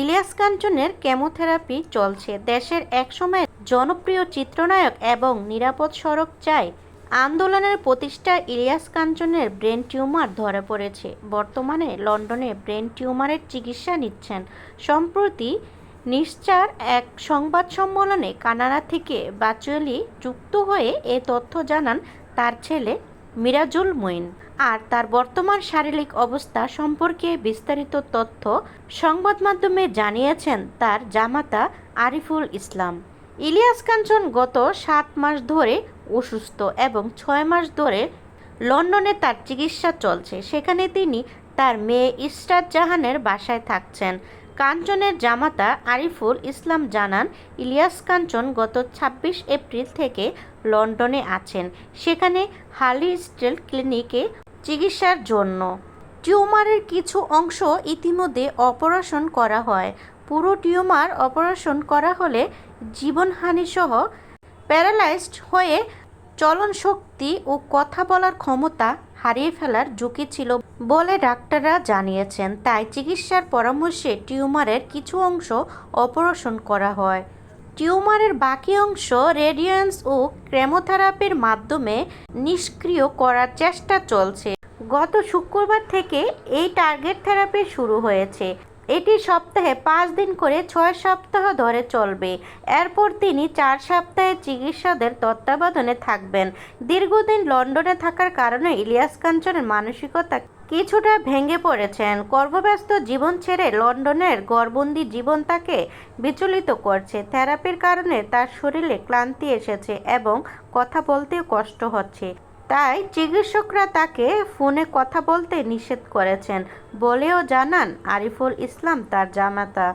Ilias কাঞ্চনের chemotherapy চলছে। দেশের একসময় জনপ্রিয় চিত্রনায়ক এবং নিরাপদ সড়ক চায় আন্দোলনের প্রতিষ্ঠা ইলিয়াস কাঞ্চনের ব্রেন টিউমার ধরা পড়েছে। বর্তমানে লন্ডনে ব্রেন টিউমারের চিকিৎসা নিচ্ছেন। সম্প্রতি নিশ্চার এক সংবাদ সম্মেলনে কানাডা থেকে ভার্চুয়ালি যুক্ত হয়ে এ তথ্য জানান তার ছেলে মিরাজুল মঈন। আর তার বর্তমান শারীরিক অবস্থা সম্পর্কে বিস্তারিত তথ্য সংবাদ মাধ্যমে জানিয়েছেন তার জামাতা আরিফুল ইসলাম। ইলিয়াস কাঞ্চন গত সাত মাস ধরে অসুস্থ এবং ছয় মাস ধরে লন্ডনে তার চিকিৎসা চলছে। সেখানে তিনি তার মেয়ে ইসরাত জাহানের বাসায় থাকছেন। কাঞ্চনের জামাতা আরিফুল ইসলাম জানান, ইলিয়াস কাঞ্চন গত ছাব্বিশ এপ্রিল থেকে লন্ডনে আছেন। সেখানে হালি স্টেল ক্লিনিকে চিকিৎসার জন্য। টিউমারের কিছু অংশ ইতিমধ্যে অপারেশন করা হয়। পুরো টিউমার অপারেশন করা হলে জীবনহানিসহ প্যারালাইজড হয়ে চলন শক্তি ও কথা বলার ক্ষমতা হারিয়ে ফেলার ঝুঁকি ছিল বলে ডাক্তাররা জানিয়েছেন। তাই চিকিৎসার পরামর্শে টিউমারের কিছু অংশ অপারেশন করা হয়। টিউমারের বাকি অংশ রেডিয়েন্স ও ক্রেমোথেরাপির মাধ্যমে নিষ্ক্রিয় করার চেষ্টা চলছে। গত শুক্রবার থেকে এই টার্গেট থেরাপি শুরু হয়েছে। এটি সপ্তাহে পাঁচ দিন করে ছয় সপ্তাহ ধরে চলবে। এরপর তিনি চার সপ্তাহে চিকিৎসকদের তত্ত্বাবধানে থাকবেন। দীর্ঘদিন লন্ডনে থাকার কারণে ইলিয়াস কাঞ্চনের মানসিকতা কিছুটা ভেঙে পড়েছেন। কর্মব্যস্ত জীবন ছেড়ে লন্ডনের গড়বন্দি জীবন তাকে বিচলিত করছে। থেরাপির কারণে তার শরীরে ক্লান্তি এসেছে এবং কথা বলতেও কষ্ট হচ্ছে। তাই চিকিৎসকরা তাকে ফোনে কথা বলতে নিষেধ করেছেন বলেও জানান আরিফুল ইসলাম তার জামাতা।